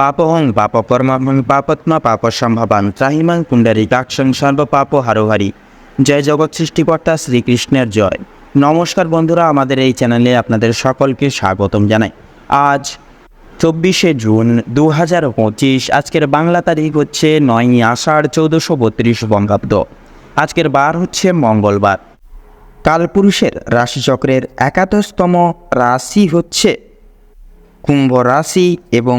পাপহং পাপ কর্মাহং পাপত্মা পাপ সম্ভবান। ত্রাহিমাং সর্ব পাপ হারোহারি। জয় জগৎ সৃষ্টিকর্তা শ্রীকৃষ্ণের জয়। নমস্কার বন্ধুরা, আমাদের এই চ্যানেলে আপনাদের সকলকে স্বাগতম জানাই। আজ চব্বিশে জুন দু হাজার পঁচিশ, আজকের বাংলা তারিখ হচ্ছে নয়ই আষাঢ় চৌদ্দশো বত্রিশ বঙ্গাব্দ। আজকের বার হচ্ছে মঙ্গলবার। কালপুরুষের রাশিচক্রের একাদশতম রাশি হচ্ছে কুম্ভ রাশি এবং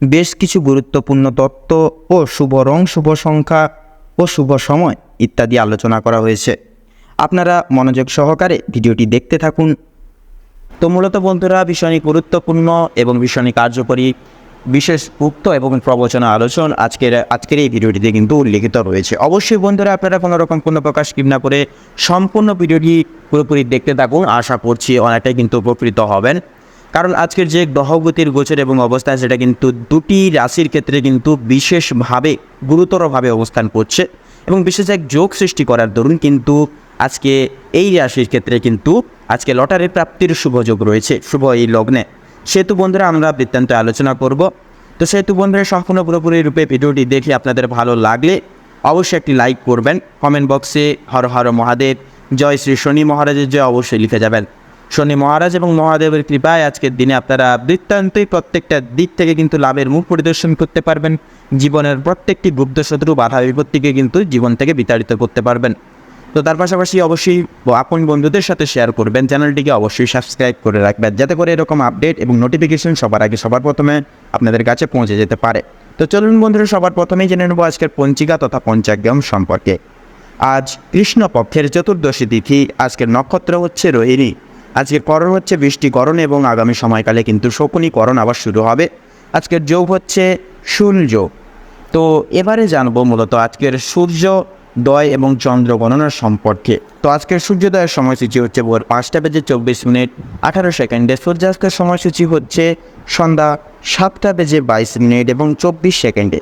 বেশ কিছু গুরুত্বপূর্ণ তত্ত্ব ও শুভ রং শুভ সংখ্যা ও শুভ সময় ইত্যাদি আলোচনা করা হয়েছে। আপনারা মনোযোগ সহকারে ভিডিওটি দেখতে থাকুন। তো মূলত বন্ধুরা ভীষণই গুরুত্বপূর্ণ এবং ভীষণই কার্যকরী, বিশেষ উক্ত এবং প্রবচনা আলোচনা আজকের আজকের এই ভিডিওটিতে কিন্তু উল্লেখিত রয়েছে। অবশ্যই বন্ধুরা, আপনারা কোনো রকম কোনো প্রকার স্কিপ না করে সম্পূর্ণ ভিডিওটি পুরোপুরি দেখতে থাকুন। আশা করছি অনেকটাই কিন্তু উপকৃত হবেন। কারণ আজকের যে গ্রহগতির গোচর এবং অবস্থান সেটা কিন্তু দুটি রাশির ক্ষেত্রে কিন্তু বিশেষভাবে, গুরুতরভাবে অবস্থান করছে এবং বিশেষ এক যোগ সৃষ্টি করার দরুন কিন্তু আজকে এই রাশির ক্ষেত্রে কিন্তু আজকে লটারি প্রাপ্তির শুভ যোগ রয়েছে, শুভ এই লগ্নে। সেহেতু বন্ধুরা, আমরা বৃত্তান্ত আলোচনা করব। তো সেহেতু বন্ধুরা, সম্পূর্ণ পুরোপুরি রূপে ভিডিওটি দেখে আপনাদের ভালো লাগলে অবশ্যই একটি লাইক করবেন। কমেন্ট বক্সে হর হর মহাদেব, জয় শ্রী শনি মহারাজের জয় অবশ্যই লিখে যাবেন। শনি মহারাজ এবং মহাদেবের কৃপায় আজকের দিনে আপনারা বৃত্তান্তই প্রত্যেকটা দিক থেকে কিন্তু লাভের মুখ পরিদর্শন করতে পারবেন। জীবনের প্রত্যেকটি গুপ্ত শত্রু বাধা বিপত্তিকে কিন্তু জীবন থেকে বিতাড়িত করতে পারবেন। তো তার পাশাপাশি অবশ্যই আপন বন্ধুদের সাথে শেয়ার করবেন। চ্যানেলটিকে অবশ্যই সাবস্ক্রাইব করে রাখবেন, যাতে করে এরকম আপডেট এবং নোটিফিকেশন সবার আগে সবার প্রথমে আপনাদের কাছে পৌঁছে যেতে পারে। তো চলুন বন্ধুরা, সবার প্রথমেই জেনে নেব আজকের পঞ্চিকা তথা পঞ্চাগ্রাম সম্পর্কে। আজ কৃষ্ণপক্ষের চতুর্দশী তিথি, আজকের নক্ষত্র হচ্ছে রোহিণী। আজকের করণ হচ্ছে বৃষ্টিকরণ এবং আগামী সময়কালে কিন্তু শকুনীকরণ আবার শুরু হবে। আজকের যোগ হচ্ছে সূর্য। তো এবারে জানব মূলত আজকের সূর্য, দয় এবং চন্দ্র গণনার সম্পর্কে। তো আজকের সূর্যোদয়ের সময়সূচি হচ্ছে ভোর পাঁচটা বেজে চব্বিশ মিনিট, আঠারো সেকেন্ডে। সূর্যাস্তের সময়সূচি হচ্ছে সন্ধ্যা সাতটা বেজে বাইশ মিনিট এবং চব্বিশ সেকেন্ডে।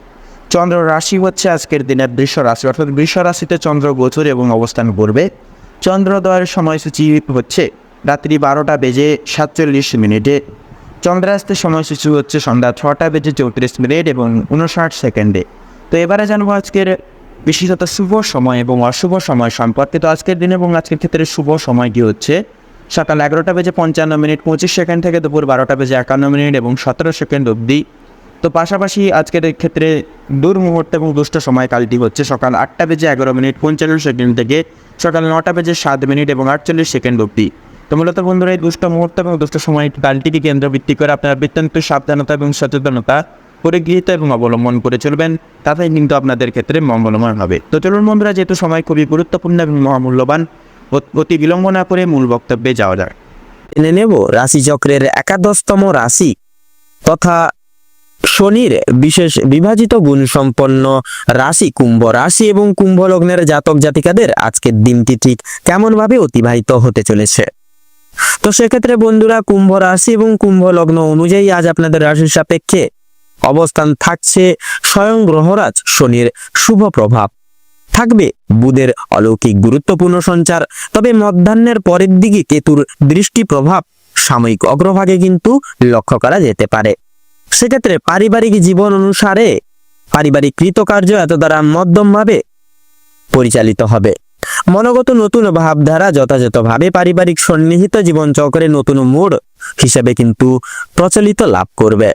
চন্দ্র রাশি হচ্ছে আজকের দিনের বৃষ রাশি, অর্থাৎ বৃষ রাশিতে চন্দ্র গোচর এবং অবস্থান করবে। চন্দ্রোদয়ের সময়সূচি হচ্ছে রাত্রি বারোটা বেজে সাতচল্লিশ মিনিটে। চন্দ্রাস্তের সময়সূচি হচ্ছে সন্ধ্যা ছটা বেজে চৌত্রিশ মিনিট এবং উনষাট সেকেন্ডে। তো এবারে জানব আজকের বিশেষত শুভ সময় এবং অশুভ সময় সম্পর্কে। তো আজকের দিন এবং আজকের ক্ষেত্রে শুভ সময়টি হচ্ছে? সকাল এগারোটা বেজে পঞ্চান্ন মিনিট, পঁচিশ সেকেন্ড থেকে দুপুর বারোটা বেজে একান্ন মিনিট এবং সতেরো সেকেন্ড অবধি। তো পাশাপাশি আজকের ক্ষেত্রে দুর্মুহূর্ত এবং দুষ্ট সময়কালটি হচ্ছে সকাল আটটা বেজে এগারো মিনিট, পঞ্চান্ন সেকেন্ড থেকে সকাল নটা বেজে সাত মিনিট এবং আটচল্লিশ সেকেন্ড অবধি। তো মূলত বন্ধুরা, এই দুষ্ট মুহূর্ত এবং দুষ্ট সময় কালটিকে কেন্দ্রভিত্তি করে আপনারা বৃত্তান্ত সাবধানতা এবং সচেতনতা পরিগৃহীত এবং অবলম্বন করে চলবেন। তাতেই কিন্তু আপনাদের ক্ষেত্রে মঙ্গলময় হবে। তো চলুন বন্ধুরা, যেহেতু সময় খুবই গুরুত্বপূর্ণ এবং মহামূল্যবান, অতি বিলম্ব না করে মূল বক্তব্যে যাওয়া যাক। জেনে নেব রাশিচক্রের একাদশতম রাশি তথা শনির বিশেষ বিভাজিত গুণ সম্পন্ন রাশি কুম্ভ রাশি এবং কুম্ভ লগ্নের জাতক জাতিকাদের আজকের দিনটি ঠিক কেমন ভাবে অতিবাহিত হতে চলেছে? তো সেক্ষেত্রে বন্ধুরা কুম্ভ রাশি এবং কুম্ভ লগ্ন অনুযায়ী আজ আপনাদের রাশির সাপেক্ষে অবস্থান থাকছে স্বয়ং গ্রহরাজ শনির শুভ প্রভাব। থাকবে বুধের অলৌকিক গুরুত্বপূর্ণ সঞ্চার, তবে মধ্যাহ্নের পরের দিকে কেতুর দৃষ্টি প্রভাব সাময়িক অগ্রভাগে কিন্তু লক্ষ্য করা যেতে পারে। সেক্ষেত্রে পারিবারিক জীবন অনুসারে পারিবারিক কৃতকার্য এত দ্বারা মধ্যমভাবে পরিচালিত হবে। মনোগত নতুন ভাবধারা যথাযথভাবে পারিবারিক সন্নিহিত জীবনচক্রে নতুন মোড় হিসেবে কিন্তু প্রচলিত লাভ করবে।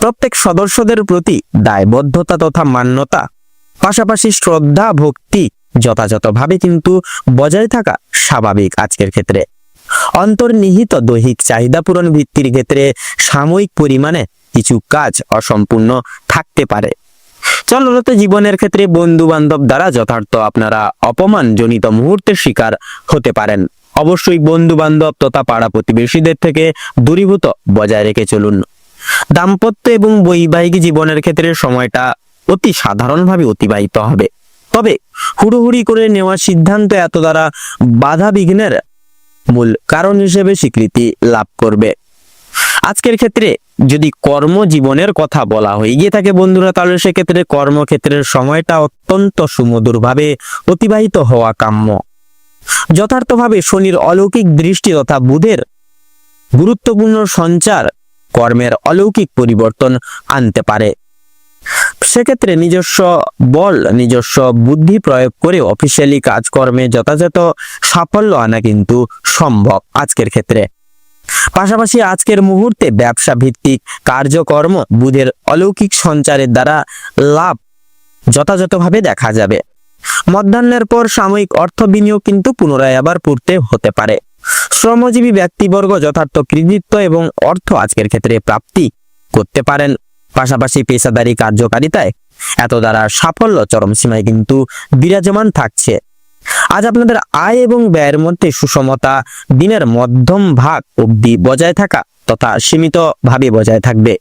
প্রত্যেক সদস্যদের প্রতি দায়বদ্ধতা তথা মান্যতা, পাশাপাশি শ্রদ্ধা, ভক্তি যথাযথভাবে কিন্তু বজায় থাকা স্বাভাবিক আজকের ক্ষেত্রে। অন্তর্নিহিত দৈহিক চাহিদা পূরণ ভিত্তির ক্ষেত্রে সাময়িক পরিমাণে কিছু কাজ অসম্পূর্ণ থাকতে পারে। চলরত জীবনের ক্ষেত্রে বন্ধু বান্ধব দ্বারা যথার্থ আপনারা অপমানজনিত মুহূর্তের শিকার হতে পারেন। অবশ্যই বন্ধু বান্ধব তথা পাড়া প্রতিবেশীদের থেকে দূরীভূত বজায় রেখে চলুন। দাম্পত্য এবং বৈবাহিক জীবনের ক্ষেত্রে সময়টা অতি সাধারণভাবে অতিবাহিত হবে। তবে হুড়োহুড়ি করে নেওয়া সিদ্ধান্ত এত দ্বারা বাধা বিঘ্নের মূল কারণ হিসেবে স্বীকৃতি লাভ করবে। আজকের ক্ষেত্রে যদি কর্মজীবনের কথা বলা হয়ে গিয়ে থাকে বন্ধুরা, তাহলে সেক্ষেত্রে কর্মক্ষেত্রের সময়টা অত্যন্ত সুমধুরভাবে অতিবাহিত হওয়া কাম্য। যথার্থভাবে শনির অলৌকিক দৃষ্টি তথা বুধের গুরুত্বপূর্ণ সঞ্চার কর্মের অলৌকিক পরিবর্তন আনতে পারে। সেক্ষেত্রে নিজস্ব বল, নিজস্ব বুদ্ধি প্রয়োগ করে অফিসিয়ালি কাজকর্মে যথাযথ সাফল্য আনা কিন্তু সম্ভব আজকের ক্ষেত্রে। পাশাপাশি আজকের মুহূর্তে ব্যবসা ভিত্তিক কার্যকর্ম বুধের অলৌকিক সঞ্চারের দ্বারা লাভ যথাযথভাবে দেখা যাবে। মধ্যাহ্নের পর সাময়িক অর্থ বিনিয়োগ কিন্তু পুনরায় আবার পূর্তে হতে পারে। শ্রমজীবী ব্যক্তিবর্গ যথার্থ কৃতিত্ব এবং অর্থ আজকের ক্ষেত্রে প্রাপ্তি করতে পারেন। পাশাপাশি পেশাদারি কার্যকারিতায় এত দ্বারা সাফল্য চরম সীমায় কিন্তু বিরাজমান থাকছে। আজ আপনাদের আয় এবং ব্যয়ের মধ্যে সুষমতা দিনের মধ্যম ভাগ অবধি বজায় থাকা তথা সীমিত ভাবে বজায় থাকবে।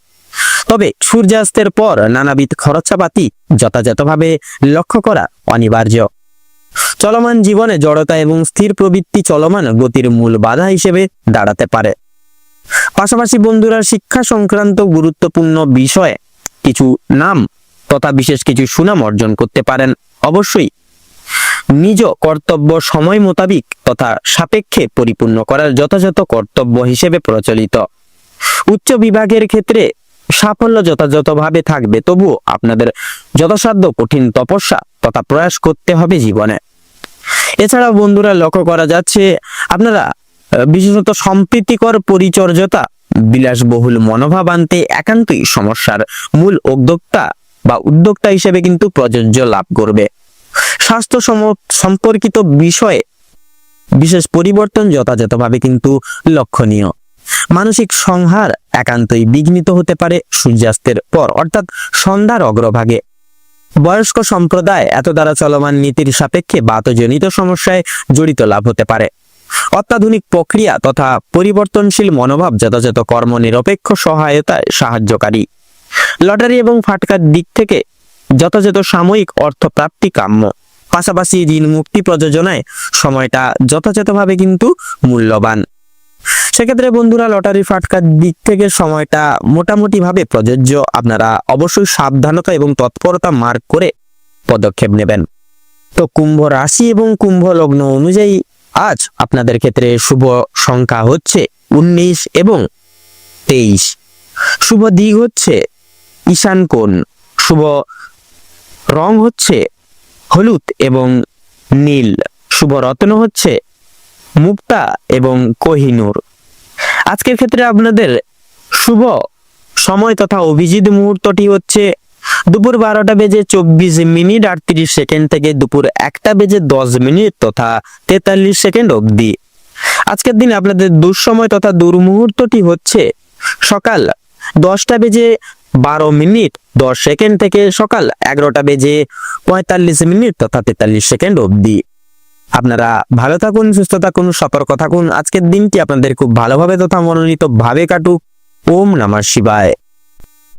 তবে সূর্যাস্তের পর নানাবিধ খরচাপাতি যথাযথভাবে লক্ষ্য করা অনিবার্য। চলমান জীবনে জড়তা এবং স্থির প্রবৃত্তি চলমান গতির মূল বাধা হিসেবে দাঁড়াতে পারে। পাশাপাশি বন্ধুরা, শিক্ষা সংক্রান্ত গুরুত্বপূর্ণ বিষয়ে কিছু নাম তথা বিশেষ কিছু সুনাম অর্জন করতে পারেন। অবশ্যই নিজ কর্তব্য সময় মোতাবিক তথা সাপেক্ষে পরিপূর্ণ করার যথাযথ কর্তব্য হিসেবে প্রচলিত। উচ্চ বিভাগের ক্ষেত্রে সাফল্য যথাযথভাবে থাকবে, তবুও আপনাদের যথাসাধ্য কঠিন তপস্যা তথা প্রয়াস করতে হবে জীবনে। এছাড়া বন্ধুরা, লক্ষ্য করা যাচ্ছে, আপনারা বিশেষত সম্প্রীতিকর পরিচর্যতা, বিলাসবহুল মনোভাব আনতে একান্তই সমস্যার মূল উদ্যোক্তা বা উদ্যোক্তা হিসেবে কিন্তু প্রযোজ্য লাভ করবে। স্বাস্থ্য সম- সম্পর্কিত বিষয়ে বিশেষ পরিবর্তন যথাযথভাবে কিন্তু লক্ষণীয়। মানসিক সংহার একান্তই বিঘ্নিত হতে পারে সূর্যাস্তের পর, অর্থাৎ সন্ধ্যার অগ্রভাগে। বয়স্ক সম্প্রদায় এত দ্বারা চলমান নীতির সাপেক্ষে বাতজনিত সমস্যায় জড়িত লাভ হতে পারে। অত্যাধুনিক প্রক্রিয়া তথা পরিবর্তনশীল মনোভাব যথাযথ কর্ম নিরপেক্ষ সহায়তায় সাহায্যকারী। লটারি এবং ফাটকার দিক থেকে যথাযথ সাময়িক অর্থ প্রাপ্তি কাম্য। পাশাপাশি ঋণ মুক্তি প্রযোজনায় সময়টা যথাযথভাবে কিন্তু মূল্যবান। সেক্ষেত্রে বন্ধুরা লটারি ফাটকার দিক থেকে সময়টা মোটামুটি ভাবে প্রযোজ্য। আপনারা অবশ্যই সাবধানতা এবং তৎপরতা মার্ক করে পদক্ষেপ নেবেন। তো কুম্ভ রাশি এবং কুম্ভ লগ্ন অনুযায়ী আজ আপনাদের ক্ষেত্রে শুভ সংখ্যা হচ্ছে উনিশ এবং তেইশ। শুভ দিক হচ্ছে ঈশান কোণ। শুভ রং হচ্ছে হলুদ এবং নীল। শুভ রত্ন হচ্ছে মুক্তা এবং কোহিনূর। আজকের ক্ষেত্রে আপনাদের শুভ সময় তথা অভিজিৎ মুহূর্তটি হচ্ছে দুপুর বারোটা বেজে চব্বিশ মিনিট আটত্রিশ সেকেন্ড থেকে দুপুর একটা বেজে দশ মিনিট তথা তেতাল্লিশ সেকেন্ড অবধি। আজকের দিনে আপনাদের দুঃসময় তথা দুর্মুহূর্তটি হচ্ছে সকাল দশটা বেজে বারো মিনিট দশ সেকেন্ড থেকে সকাল এগারোটা বেজে পঁয়তাল্লিশ মিনিট তথা তেতাল্লিশ সেকেন্ড অবধি। আপনারা ভালো থাকুন, সুস্থ থাকুন, সতর্ক থাকুন। আজকের দিনটি আপনাদের খুব ভালোভাবে তথা মনোনীত ভাবে কাটুক। ওম নমঃ শিবায়।